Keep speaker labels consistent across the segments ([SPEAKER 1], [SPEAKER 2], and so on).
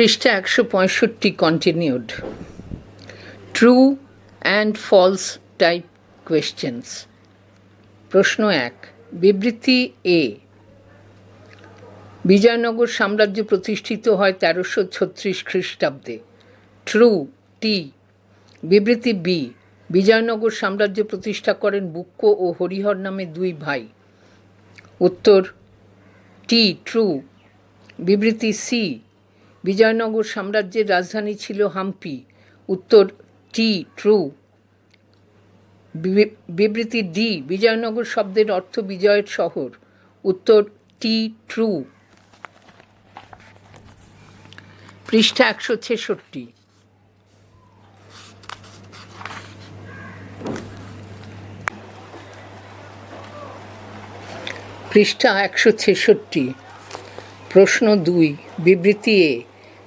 [SPEAKER 1] পৃষ্ঠা একশো পঁয়ষট্টি continued true and false type questions প্রশ্ন এক, বিবৃতি এ বিজয়নগর সাম্রাজ্য প্রতিষ্ঠিত হয় তেরোশো ছত্রিশ খ্রিস্টাব্দে। ট্রু টি বিবৃতি বি বিজয়নগর সাম্রাজ্য প্রতিষ্ঠা করেন বুক্ক ও হরিহর নামে দুই ভাই। উত্তর টি ট্রু বিবৃতি সি বিজয়নগর সাম্রাজ্যের রাজধানী ছিল হাম্পি। উত্তর টি ট্রু। বিবৃতি ডি, বিজয়নগর শব্দের অর্থ বিজয়ের শহর। উত্তর টি ট্রু। পৃষ্ঠা একশো ছেষট্টি। পৃষ্ঠা একশো ছেষট্টি। প্রশ্ন দুই, বিবৃতি এ।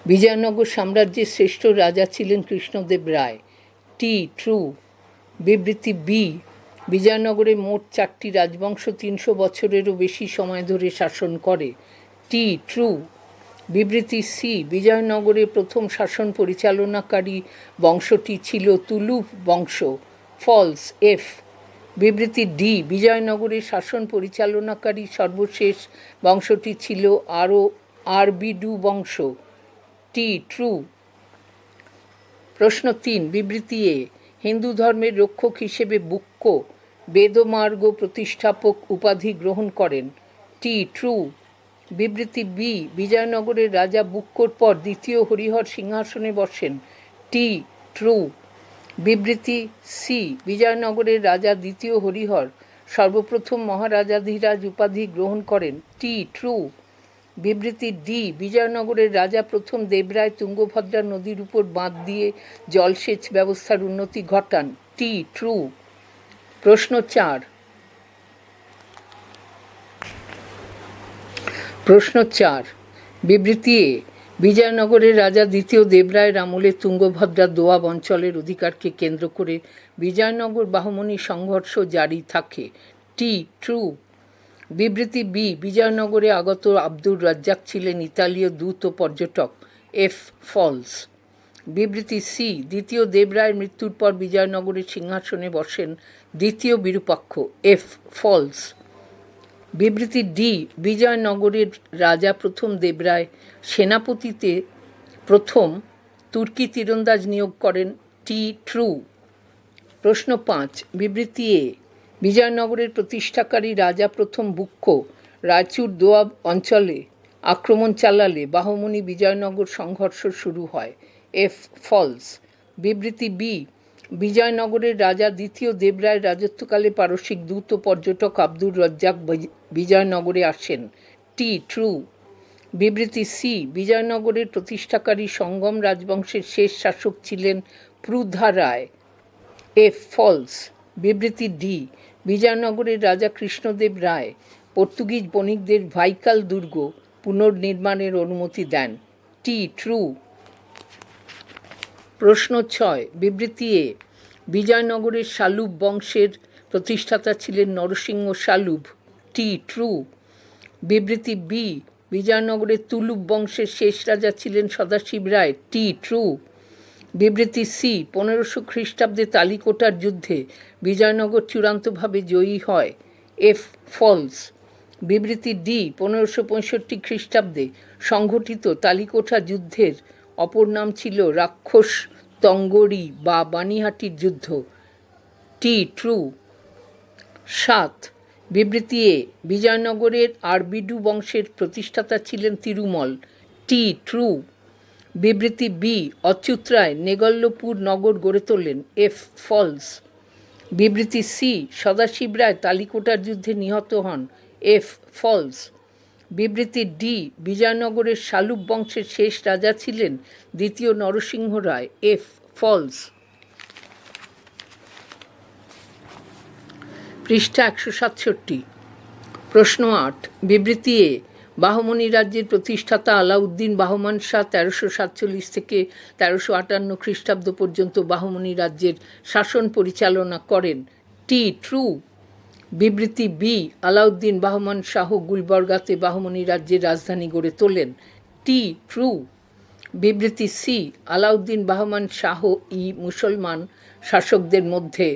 [SPEAKER 1] বিজয়নগর সাম্রাজ্যের শ্রেষ্ঠ রাজা ছিলেন কৃষ্ণদেব রায়। T, true. বিবৃতি বি, বিজয়নগরে মোট চারটি রাজবংশ তিনশো বছরেরও বেশি সময় ধরে শাসন করে। টি, ট্রু। বিবৃতি সি, বিজয়নগরে প্রথম শাসন পরিচালনাকারী বংশটি ছিল তুলুপ বংশ। False, F. বিবৃতি ডি বিজয়নগরের শাসন পরিচালনাকারী সর্বশেষ বংশটি ছিল আরও, আরবিডু বংশ। টি ট্রু প্রশ্ন তিন, বিবৃতি এ, হিন্দু ধর্মের রক্ষক হিসেবে বুক্ক, বেদমার্গ প্রতিষ্ঠাপক উপাধি গ্রহণ করেন। টি ট্রু বিবৃতি বি বিজয়নগরের রাজা বুক্কোর পর দ্বিতীয় হরিহর সিংহাসনে বসেন। টি ট্রু বিবৃতি সি বিজয়নগরের রাজা দ্বিতীয় হরিহর, সর্বপ্রথম মহারাজাধিরাজ উপাধি গ্রহণ করেন। টি ট্রু বিবৃতি ডি, বিজয়নগরের রাজা প্রথম দেবরায় তুঙ্গভদ্রা নদীর উপর বাঁধ দিয়ে জলসেচ ব্যবস্থার উন্নতি ঘটান। T, true. প্রশ্ন চার। প্রশ্ন চার। বিবৃতি এ, বিজয়নগরের রাজা দ্বিতীয় দেবরায়ের আমলে তুঙ্গভদ্রা দোয়াব অঞ্চলের অধিকারকে কেন্দ্র করে বিজয়নগর বাহমনি সংঘর্ষ জারি থাকে। টি, ট্রু। বিবৃতি বি বিজয়নগরে আগত আব্দুর রাজ্জাক ছিলেন ইতালীয় দূত পর্যটক এফ ফলস বিবৃতি সি দ্বিতীয় দেবরায়ের মৃত্যুর পর বিজয়নগরের সিংহাসনে বসেন দ্বিতীয় বিরূপাক্ষ এফ ফলস বিবৃতি ডি বিজয়নগরের রাজা প্রথম দেবরায় সেনাপতিতে প্রথম তুর্কি তীরন্দাজ নিয়োগ করেন টি ট্রু প্রশ্ন পাঁচ, বিবৃতি এ বিজয়নগরের প্রতিষ্ঠাকারী রাজা প্রথম বুক্ষ রায়চুর দোয়াব অঞ্চলে আক্রমণ চালালে বাহমনি বিজয়নগর সংঘর্ষ শুরু হয়। F false. বিবৃতি বি, বিজয়নগরের রাজা দ্বিতীয় দেবরায়ের রাজত্বকালে পারসিক দূত পর্যটক আব্দুর রজ্জাক বিজয়নগরে আসেন। টি ট্রু। বিবৃতি সি, বিজয়নগরের প্রতিষ্ঠাকারী সঙ্গম রাজবংশের শেষ শাসক ছিলেন প্রুধা রায়। F false. বিবৃতি ডি বিজয়নগরের রাজা কৃষ্ণদেব রায়, পর্তুগিজ বণিকদের ভাইকাল দুর্গ পুনর্নির্মাণের অনুমতি দেন। T, true. প্রশ্ন ছয়, বিবৃতি এ, বিজয়নগরের শালুব বংশের প্রতিষ্ঠাতা ছিলেন নরসিংহ শালুব। T, true. বিবৃতি বি, বিজয়নগরের তুলুব বংশের শেষ রাজা ছিলেন সদাশিব রায়। T, true. বিবৃতি সি, পনেরোশো খ্রিস্টাব্দে তালিকোটার যুদ্ধে বিজয়নগর চূড়ান্তভাবে জয়ী হয়। F, false. বিবৃতি ডি, পনেরোশো পঁয়ষট্টি খ্রিস্টাব্দে সংঘটিত তালিকোঠা যুদ্ধের অপর নাম ছিল রাক্ষস তঙ্গরি বা বানিহাটির যুদ্ধ। T, true. সাত, বিবৃতি এ, বিজয়নগরের আরবিডু বংশের প্রতিষ্ঠাতা ছিলেন তিরুমল। T, true. বিবৃতি বি অচ্যুত রায় নেগল্যপুর নগর গড়ে তোলেন এফ ফলস বিবৃতি সি সদাশিব রায় তালিকোটার যুদ্ধে নিহত হন এফ ফলস বিবৃতি ডি বিজয়নগরের শালুক বংশের শেষ রাজা ছিলেন দ্বিতীয় নরসিংহ রায় এফ ফলস পৃষ্ঠা একশো সাতষট্টি। প্রশ্ন আট, বিবৃতি এ বাহমনি রাজ্যের প্রতিষ্ঠাতা আলাউদ্দিন বাহমান শাহ তেরোশো সাতচল্লিশ থেকে তেরোশো আটান্ন খ্রিস্টাব্দ পর্যন্ত বাহমনি রাজ্যের শাসন পরিচালনা করেন। T true. বিবৃতি বি, আলাউদ্দিন বাহমান শাহ গুলবর্গাতে বাহমনি রাজ্যের রাজধানী গড়ে তোলেন। T true. বিবৃতি সি, আলাউদ্দিন বাহমান শাহ ই মুসলমান শাসকদের মধ্যে।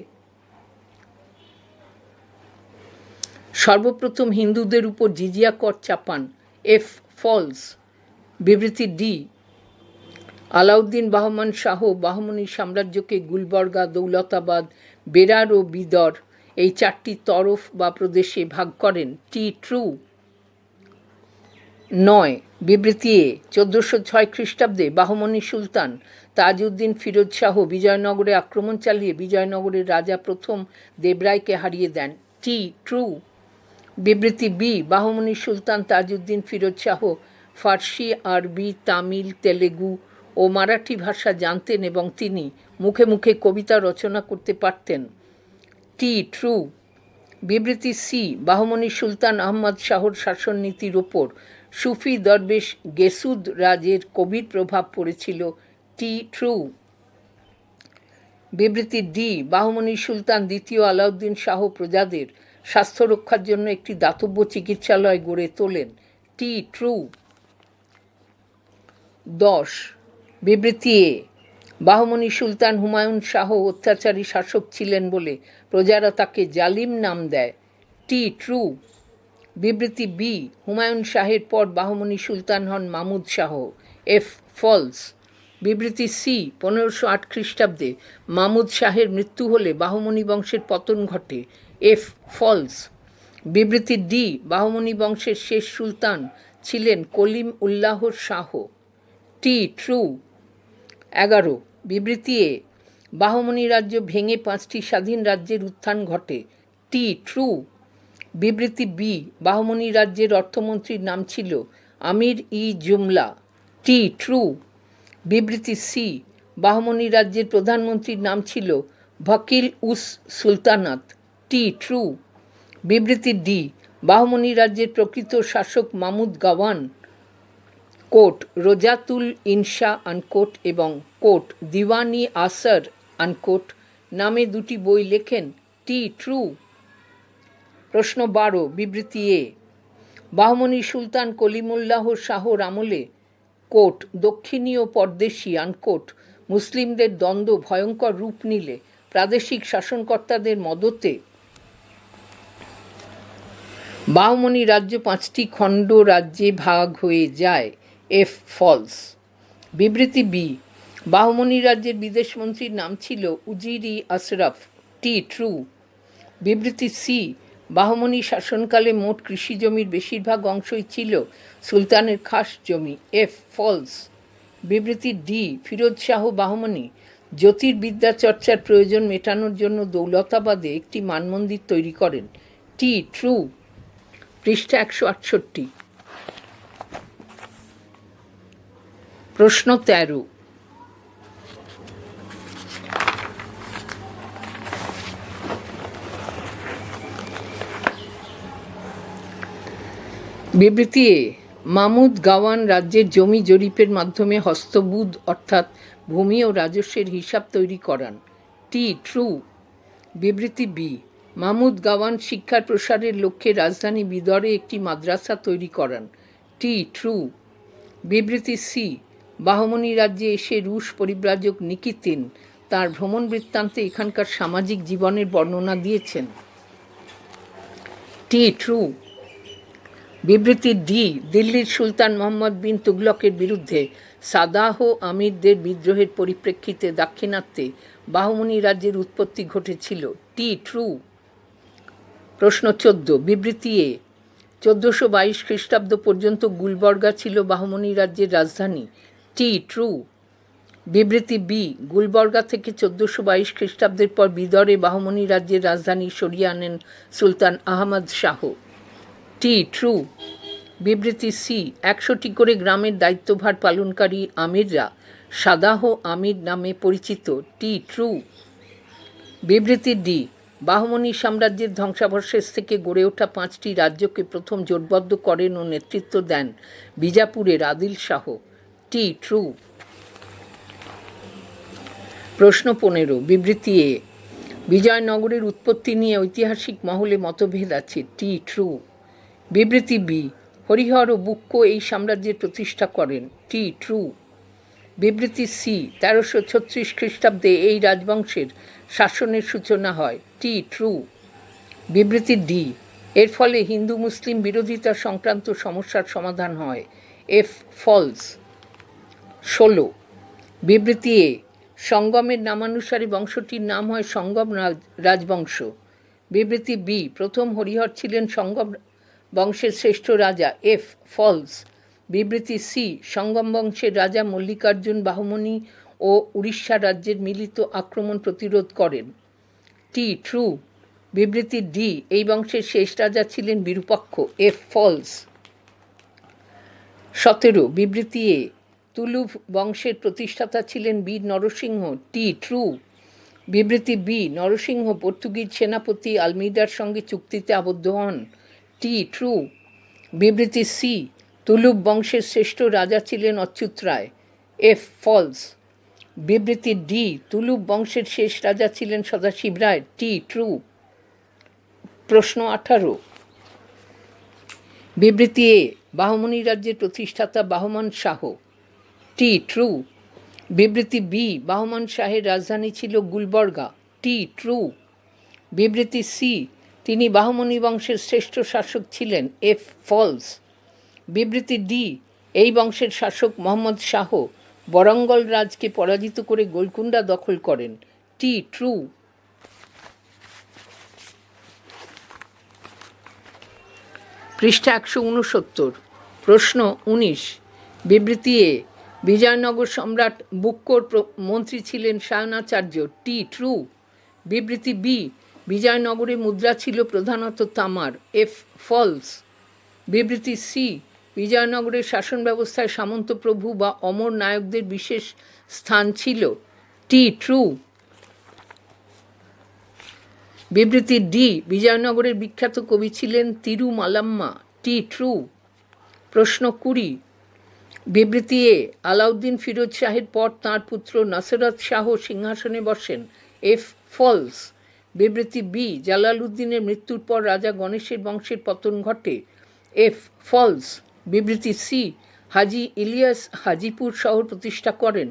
[SPEAKER 1] সর্বপ্রথম হিন্দুদের উপর জিজিয়া কর চাপান। এফ ফলস বিবৃতি ডি আলাউদ্দিন বাহমান শাহ বাহমনি সাম্রাজ্যকে গুলবর্গা, দৌলতাবাদ, বেরার ও বিদর এই চারটি তরফ বা প্রদেশে ভাগ করেন। টি ট্রু নয়, বিবৃতি এ চোদ্দোশো ছয় খ্রিস্টাব্দে বাহমনি সুলতান তাজউদ্দিন ফিরোজ শাহ বিজয়নগরে আক্রমণ চালিয়ে বিজয়নগরের রাজা প্রথম দেবরায়কে হারিয়ে দেন। টি ট্রু বিবৃতি বি, বাহমনি সুলতান তাজউদ্দিন ফিরোজ শাহ, ফার্সি, আরবি, তামিল, তেলেগু ও মারাঠি ভাষা জানতেন এবং তিনি মুখে মুখে কবিতা রচনা করতে পারতেন। টি ট্রু বিবৃতি সি বাহমনি সুলতান আহমদ শাহর শাসন নীতির ওপর সুফি দরবেশ গেসুদ রাজের কবির প্রভাব পড়েছিল। টি ট্রু বিবৃতি ডি বাহমনি সুলতান দ্বিতীয় আলাউদ্দিন শাহ প্রজাদের স্বাস্থ্য রক্ষার জন্য একটি দাতব্য চিকিৎসালয় গড়ে তোলেন টি ট্রু। দশ, বিবৃতি এ বাহমনি সুলতান হুমায়ুন শাহ অত্যাচারী শাসক ছিলেন বলে প্রজারা তাকে জালিম নাম দেয়। T true. বিবৃতি বি, হুমায়ুন শাহের পর বাহমনি সুলতান হন মামুদ শাহ। F, false. বিবৃতি সি, পনেরোশো আট খ্রিস্টাব্দে মামুদ শাহের মৃত্যু হলে বাহমনি বংশের পতন ঘটে। এফ ফলস বিবৃতি ডি বাহমনি বংশের শেষ সুলতান ছিলেন কলিম উল্লাহ শাহ। টি ট্রু এগারো, বিবৃতি এ বাহমনি রাজ্য ভেঙে পাঁচটি স্বাধীন রাজ্যের উত্থান ঘটে। টি ট্রু বিবৃতি বি বাহমনি রাজ্যের অর্থমন্ত্রীর নাম ছিল আমির ই জুমলা। টি ট্রু বিবৃতি সি বাহমনি রাজ্যের প্রধানমন্ত্রীর নাম ছিল ভকিল উস সুলতানাত। টি ট্রু বিবৃতি ডি বাহমনি রাজ্যের প্রকৃত শাসক মামুদ গাওয়ান। কোট রোজাতুল ইনশা আনকোট এবং কোট দিওয়ানি আসর আনকোট নামে দুটি বই লেখেন। টি ট্রু প্রশ্ন বারো, বিবৃতি এ বাহমনি সুলতান কলিমুল্লাহ শাহর আমলে কোট দক্ষিণীয় পরদেশি আনকোট মুসলিমদের দ্বন্দ্ব ভয়ঙ্কর রূপ নিলে, প্রাদেশিক শাসনকর্তাদের মদতে বাহমনি রাজ্য পাঁচটি খণ্ড রাজ্যে ভাগ হয়ে যায়। F false. বিবৃতি বি। বাহমনি রাজ্যের বিদেশমন্ত্রীর নাম ছিল উজিরি আশরাফ। T true. বিবৃতি সি। বাহমনি শাসনকালে মোট কৃষি জমির বেশিরভাগ অংশই ছিল সুলতানের খাস জমি। F false. বিবৃতি ডি। ফিরোজ শাহ বাহমনি জ্যোতির্বিদ্যা চর্চার প্রয়োজন মেটানোর জন্য দৌলতাবাদে একটি মানমন্দির তৈরি করেন। T true. পৃষ্ঠা একশো আটষট্টি। প্রশ্ন তেরো। বিবৃতি এ, মামুদ গাওয়ান রাজ্যের জমি জরিপের মাধ্যমে হস্তবুদ অর্থাৎ ভূমি ও রাজস্বের হিসাব তৈরি করান। T, true. বিবৃতি বি মামুদ গাওয়ান শিক্ষার প্রসারের লক্ষ্যে রাজধানী বিদরে একটি মাদ্রাসা তৈরি করান। টি ট্রু বিবৃতি সি বাহমনি রাজ্যে এসে রুশ পরিব্রাজক নিকিতিন তার ভ্রমণ বৃত্তান্তে এখানকার সামাজিক জীবনের বর্ণনা দিয়েছেন। টি ট্রু বিবৃতি ডি দিল্লির সুলতান মোহাম্মদ বিন তুগলকের বিরুদ্ধে সাদাহ আমিরদের বিদ্রোহের পরিপ্রেক্ষিতে দাক্ষিণাত্যে বাহমনি রাজ্যের উৎপত্তি ঘটেছিল। টি ট্রু প্রশ্ন চোদ্দ, বিবৃতি এ, চোদ্দোশো বাইশ খ্রিস্টাব্দ পর্যন্ত গুলবর্গা ছিল বাহমনি রাজ্যের রাজধানী। টি, ট্রু। বিবৃতি বি, গুলবর্গা থেকে চোদ্দোশো বাইশ খ্রিস্টাব্দের পর বিদরে বাহমনি রাজ্যের রাজধানী সরিয়ে আনেন সুলতান আহমদ শাহ। T, true. বিবৃতি সি, একশোটি করে গ্রামের দায়িত্বভার পালনকারী আমিররা সাদাহ আমির নামে পরিচিত। টি, ট্রু। বিবৃতি ডি বাহমনি সাম্রাজ্যের ধ্বংসাবশেষ থেকে গড়ে ওঠা পাঁচটি রাজ্যকে প্রথম জোটবদ্ধ করেন ও নেতৃত্ব দেন বিজাপুরের আদিল শাহ। T, true. প্রশ্ন পনেরো, বিবৃতি এ। বিজয়নগরের উৎপত্তি নিয়ে ঐতিহাসিক মহলে মতভেদ আছে। T, true. বিবৃতি বি, হরিহর ও বুক্ক এই সাম্রাজ্যের প্রতিষ্ঠা করেন। T, true. বিবৃতি সি, তেরোশো ছত্রিশ খ্রিস্টাব্দে এই রাজবংশের শাসনের সূচনা হয়। টি ট্রু বিবৃতি ডি এর ফলে হিন্দু মুসলিম বিরোধিতা সংক্রান্ত সমস্যার সমাধান হয়। এফ ফলস ষোলো। বিবৃতি এ সঙ্গমের নামানুসারে বংশটির নাম হয় সঙ্গম রাজ- রাজবংশ। বিবৃতি বি প্রথম হরিহর ছিলেন সঙ্গম বংশের শ্রেষ্ঠ রাজা। এফ ফলস বিবৃতি সি, সঙ্গম বংশের রাজা মল্লিকার্জুন বাহমণি ও উড়িষ্যা রাজ্যের মিলিত আক্রমণ প্রতিরোধ করেন। T, true. বিবৃতি ডি, এই বংশের শেষ রাজা ছিলেন বিরূপাক্ষ, এফ, ফলস। সতেরো, বিবৃতি এ তুলুভ বংশের প্রতিষ্ঠাতা ছিলেন বীর নরসিংহ। T, true. বিবৃতি বি, নরসিংহ পর্তুগিজ সেনাপতি আলমিডার সঙ্গে চুক্তিতে আবদ্ধ হন। টি, ট্রু। বিবৃতি সি তুলুভ বংশের শ্রেষ্ঠ রাজা ছিলেন অচ্যুত রায়। F false. বিবৃতি ডি তুলুভ বংশের শেষ রাজা ছিলেন সদাশিব রায়। টি ট্রু প্রশ্ন আঠারো। বিবৃতি এ বাহমনি রাজ্যের প্রতিষ্ঠাতা বাহমান শাহ। টি ট্রু বিবৃতি বি বাহমান শাহের রাজধানী ছিল গুলবর্গা। টি ট্রু বিবৃতি সি তিনি বাহমনি বংশের শ্রেষ্ঠ শাসক ছিলেন। এফ ফলস বিবৃতি ডি, এই বংশের শাসক মোহাম্মদ শাহ বরঙ্গল রাজকে পরাজিত করে গোলকুন্ডা দখল করেন। টি ট্রু পৃষ্ঠা একশো উনসত্তর প্রশ্ন উনিশ। বিবৃতি এ, বিজয়নগর সম্রাট বুক্কোর মন্ত্রী ছিলেন সায়নাচার্য টি ট্রু বিবৃতি বি, বিজয়নগরে মুদ্রা ছিল প্রধানত তামার। এফ ফলস বিবৃতি সি বিজয়নগরের শাসন ব্যবস্থায় সামন্ত প্রভু বা অমর নায়কদের বিশেষ স্থান ছিল টি ট্রু বিবৃতি ডি বিজয়নগরের বিখ্যাত কবি ছিলেন তিরুমালাম্মা টি ট্রু প্রশ্ন কুড়ি, বিবৃতি এ, আলাউদ্দিন ফিরোজ শাহের পর তাঁর পুত্র নাসরত শাহ সিংহাসনে বসেন এফ ফলস বিবৃতি বি জালালউদ্দিনের মৃত্যুর পর রাজা গণেশের বংশের পতন ঘটে এফ ফলস বিবৃতি সি হাজি ইলিয়াস হাজিপুর শহর প্রতিষ্ঠা করেন।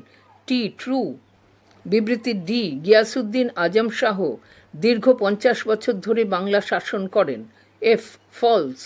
[SPEAKER 1] টি ট্রু বিবৃতি ডি গিয়াসুদ্দিন আজম শাহ দীর্ঘ পঞ্চাশ বছর ধরে বাংলা শাসন করেন। F false